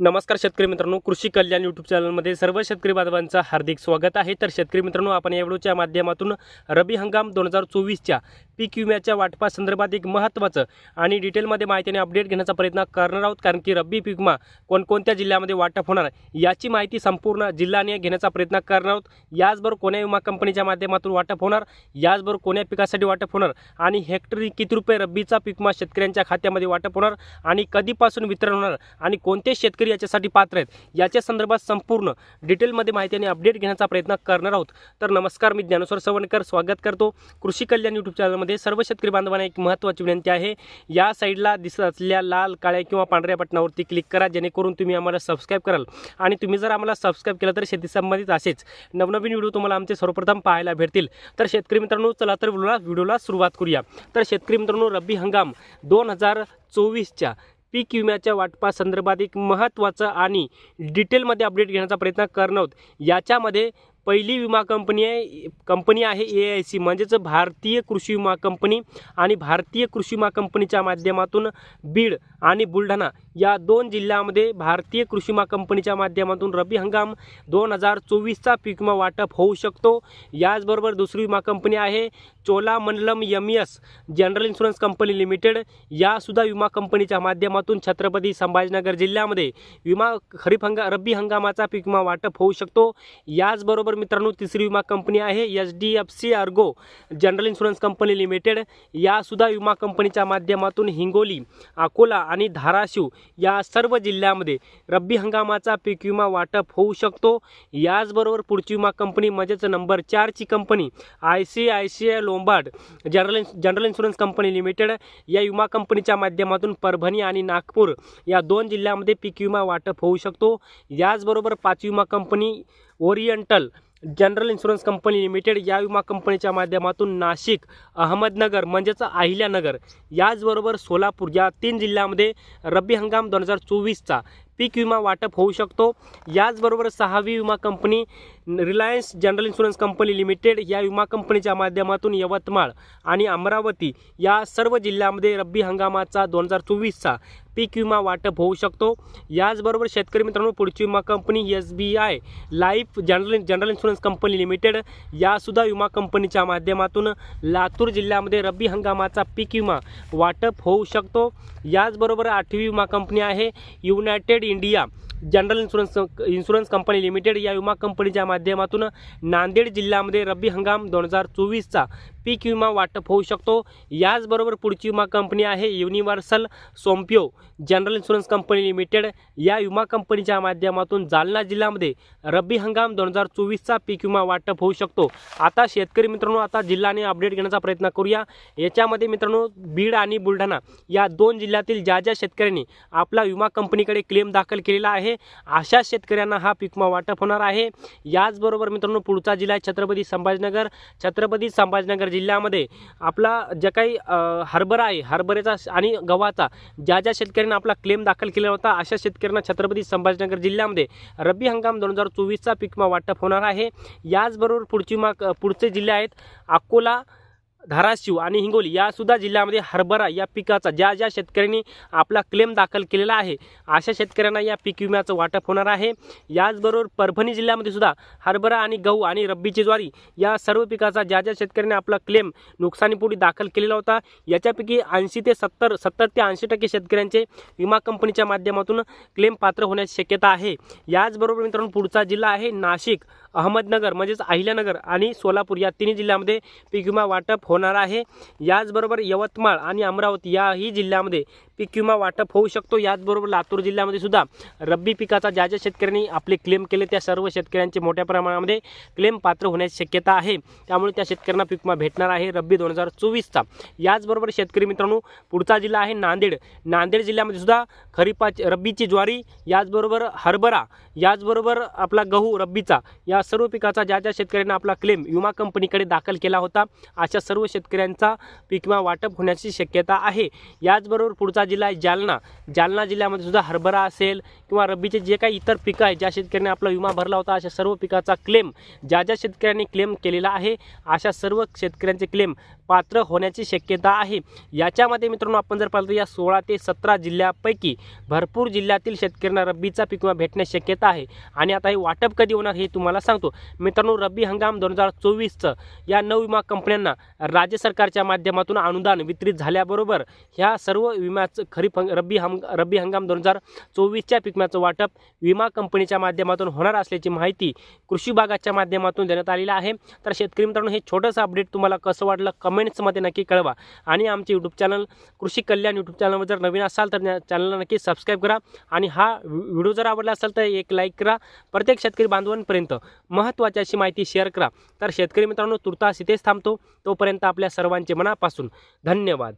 नमस्कार शेतकरी मित्रांनो कृषी कल्याण यूट्यूब चॅनलमध्ये सर्व शेतकरी बांधवांचं हार्दिक स्वागत आहे. तर शेतकरी मित्रांनो आपण या व्हिडिओच्या माध्यमातून रबी हंगाम दोन हजार चोवीसच्या पीक विम्याच्या वाटपासंदर्भात एक महत्त्वाचं आणि डिटेलमध्ये माहितीने अपडेट घेण्याचा प्रयत्न करणार आहोत. कारण की रब्बी पीक विमा कोणकोणत्या जिल्ह्यामध्ये वाटप होणार याची माहिती संपूर्ण जिल्ह्याने घेण्याचा प्रयत्न करणार आहोत. याचबरोबर कोण्या विमा कंपनीच्या माध्यमातून वाटप होणार याचबरोबर कोण्या पिकासाठी वाटप होणार आणि हेक्टरी किती रुपये रब्बीचा पीक विमा शेतकऱ्यांच्या खात्यामध्ये वाटप होणार आणि कधीपासून वितरण होणार आणि कोणते शेतकरी याच्यासाठी पात्र आहेत. याच्या संदर्भात संपूर्ण डिटेलमध्ये माहिती आणि अपडेट घेण्याचा प्रयत्न करणार आहोत. तर नमस्कार मी ज्ञानेश्वर सवणकर. स्वागत करतो कृषी कल्याण यूट्यूब चॅनलमध्ये सर्व शेतकरी बांधवांना एक महत्त्वाची विनंती आहे. या साईडला दिसत असलेल्या लाल काळ्या किंवा पांढऱ्या बटनावरती क्लिक करा जेणेकरून तुम्ही आम्हाला सबस्क्राईब कराल. आणि तुम्ही जर आम्हाला सबस्क्राईब केलं तर शेती संबंधित असेच नवनवीन व्हिडिओ तुम्हाला आमचे सर्वप्रथम पाहायला भेटतील. तर शेतकरी मित्रांनो चला तर व्हिडिओला व्हिडिओला सुरुवात करूया. तर शेतकरी मित्रांनो रब्बी हंगाम दोन हजार चोवीसच्या पीक विम्याच्या वाटपासंदर्भात एक महत्त्वाचं आणि डिटेलमध्ये अपडेट घेण्याचा प्रयत्न करणार आहोत. याच्यामध्ये पहिली विमा कंपनी आहे कंपनी आहे ए आय सी म्हणजेच भारतीय कृषी विमा कंपनी आणि भारतीय कृषी विमा कंपनीच्या माध्यमातून बीड आणि बुलढाणा या दोन जिल्ह्यामध्ये भारतीय कृषी विमा कंपनीच्या माध्यमातून रब्बी हंगाम दोन हजार चोवीसचा पीक विमा वाटप होऊ शकतो. याचबरोबर दुसरी विमा कंपनी आहे Cholamandalam M S general insurance company limited यासुद्धा विमा कंपनीच्या माध्यमातून छत्रपती संभाजीनगर जिल्ह्यामध्ये विमा खरीप हंगा रब्बी हंगामाचा पीक विमा वाटप होऊ शकतो. याचबरोबर मित्रांनो तिसरी विमा कंपनी आहे H D F C Ergo general insurance company limited. यासुद्धा विमा कंपनीच्या माध्यमातून हिंगोली अकोला आणि धाराशिव या सर्व जिल्ह्यामध्ये रब्बी हंगामाचा पीक विमा वाटप होऊ शकतो. याचबरोबर पुढची विमा कंपनी म्हणजेच नंबर चारची company I C I C I lo Lombard general general insurance company limited या विमा कंपनीच्या माध्यमातून परभणी आणि नागपूर या दोन जिल्ह्यामध्ये पीक विमा वाटप होऊ शकतो. याचबरोबर पाच विमा company oriental general insurance company limited या विमा कंपनीच्या माध्यमातून नाशिक अहमदनगर म्हणजेच अहिल्यानगर याचबरोबर सोलापूर या तीन जिल्ह्यामध्ये रब्बी हंगाम दोन हजार चोवीसचा पीक विमा वाटप होऊ शकतो. याचबरोबर सहावी विमा company Reliance general insurance company limited या विमा कंपनीच्या माध्यमातून यवतमाळ आणि अमरावती या सर्व जिल्ह्यामध्ये रब्बी हंगामाचा दोन हजार चोवीसचा पीक विमा वाटप होऊ शकतो. याचबरोबर शेतकरी मित्रांनो पुढची विमा company S B I life general general insurance company limited यासुद्धा विमा कंपनीच्या माध्यमातून लातूर जिल्ह्यामध्ये रब्बी हंगामाचा पीक विमा वाटप होऊ शकतो. याचबरोबर आठवी विमा कंपनी आहे united India general insurance insurance company limited. या विमा कंपनीच्या माध्यमातून नांदेड जिल्ह्यामध्ये रब्बी हंगाम दोन हजार चोवीसचा पीक विमा वाटप होऊ शकतो. याचबरोबर पुढची विमा कंपनी आहे universal Sompo general insurance company limited. या विमा कंपनीच्या माध्यमातून जालना जिल्ह्यामध्ये रब्बी हंगाम दोन हजार चोवीसचा पीक विमा वाटप होऊ शकतो. आता शेतकरी मित्रांनो आता जिल्ह्याने अपडेट घेण्याचा प्रयत्न करूया. याच्यामध्ये मित्रांनो बीड आणि बुलढाणा या दोन जिल्ह्यातील ज्या ज्या शेतकऱ्यांनी आपला विमा कंपनीकडे क्लेम दाखल केलेला आहे अशा शेतकऱ्यांना हा पीक विमा वाटप होणार आहे. याचबरोबर मित्रांनो पुढचा जिल्हा छत्रपती संभाजीनगर. छत्रपती संभाजीनगर जिल्ह्यामध्ये आपला जे काही हरभरा आहे हरभऱ्याचा आणि गव्हाचा ज्या ज्या शेतकऱ्यांना आपला क्लेम दाखल केला होता अशा शेतकऱ्यांना छत्रपती संभाजीनगर जिल्ह्यामध्ये रब्बी हंगाम दोन हजार चोवीसचा पीक वाटप होणार आहे. याचबरोबर पुढची माग पुढचे जिल्हे आहेत अकोला धाराशिव आणि हिंगोली यासुद्धा जिल्ह्यामध्ये हरभरा या पिकाचा ज्या ज्या शेतकऱ्यांनी आपला क्लेम दाखल केलेला आहे अशा शेतकऱ्यांना या पीक विम्याचं वाटप होणार आहे. याचबरोबर परभणी जिल्ह्यामध्ये सुद्धा हरभरा आणि गहू आणि रब्बीची ज्वारी या सर्व पिकाचा ज्या ज्या शेतकऱ्यांनी आपला क्लेम नुकसानीपोटी दाखल केलेला होता याच्यापैकी ऐंशी ते सत्तर सत्तर ते ऐंशी टक्के शेतकऱ्यांचे विमा कंपनीच्या माध्यमातून क्लेम पात्र होण्याची शक्यता आहे. याचबरोबर मित्रांनो पुढचा जिल्हा आहे नाशिक. अहमदनगर म्हणजेच अहिल्यानगर आणि सोलापूर या तिन्ही जिल्ह्यामध्ये पीक विमा वाटप होणार आहे. याचबरोबर यवतमाळ आणि अमरावती याही जिल्ह्यामध्ये पीक विमा वाटप होऊ शकतो. याचबरोबर लातूर जिल्ह्यामध्ये सुद्धा रब्बी पिकाचा ज्या ज्या शेतकऱ्यांनी आपले क्लेम केले त्या सर्व शेतकऱ्यांचे मोठ्या प्रमाणामध्ये क्लेम पात्र होण्याची शक्यता आहे. त्यामुळे त्या शेतकऱ्यांना पीक विमा भेटणार आहे रब्बी दोन हजार चोवीसचा. याचबरोबर शेतकरी मित्रांनो पुढचा जिल्हा आहे नांदेड. नांदेड जिल्ह्यामध्ये सुद्धा खरीपाची रब्बीची ज्वारी याचबरोबर हरभरा याचबरोबर आपला गहू रब्बीचा या सर्व पिकाचा ज्या ज्या शेतकऱ्यांना आपला क्लेम विमा कंपनीकडे दाखल केला होता अशा सर्व शेतकऱ्यांचा पीक विमा वाटप होण्याची शक्यता आहे. याचबरोबर पुढचा जिल्हा आहे जालना. जालना जिल्ह्यामध्ये सुद्धा हरभरा असेल किंवा रब्बीचे जे काही इतर पिकं आहेत ज्या शेतकऱ्यांनी आपला विमा भरला होता अशा सर्व पिकाचा क्लेम ज्या ज्या शेतकऱ्यांनी क्लेम केलेला आहे अशा सर्व शेतकऱ्यांचे क्लेम पात्र होण्याची शक्यता आहे. याच्यामध्ये मित्रांनो आपण जर पाहिलं तर या सोळा ते सतरा जिल्ह्यापैकी भरपूर जिल्ह्यातील शेतकऱ्यांना रब्बीचा पीक विमा भेटण्याची शक्यता आहे. आणि आता हे वाटप कधी होणार हे तुम्हाला सांगतो. मित्रांनो रब्बी हंगाम दोन हजार चोवीसचं या नऊ विमा कंपन्यांना राज्य सरकारच्या माध्यमातून अनुदान वितरित झाल्याबरोबर ह्या सर्व विम्याचं खरीप हंग रब्बी हंग रब्बी हंगाम दोन हजार चोवीसच्या पीक विम्याचं वाटप विमा कंपनीच्या माध्यमातून होणार असल्याची माहिती कृषी विभागाच्या माध्यमातून देण्यात आलेली आहे. तर शेतकरी मित्रांनो हे छोटंसं अपडेट तुम्हाला कसं वाटलं? कमेंट्समध्ये नक्की कळवा. आणि आमचे यूट्यूब चॅनल कृषी कल्याण यूट्यूब चॅनलवर जर नवीन असाल तर चॅनलला नक्की सबस्क्राईब करा. आणि हा व्हिडिओ जर आवडला असेल तर एक लाईक करा. प्रत्येक शेतकरी बांधवांपर्यंत महत्त्वाची अशी माहिती शेअर करा. तर शेतकरी मित्रांनो तुर्तास इथेच थांबतो. तोपर्यंत आपल्या सर्वांचे मनापासून धन्यवाद.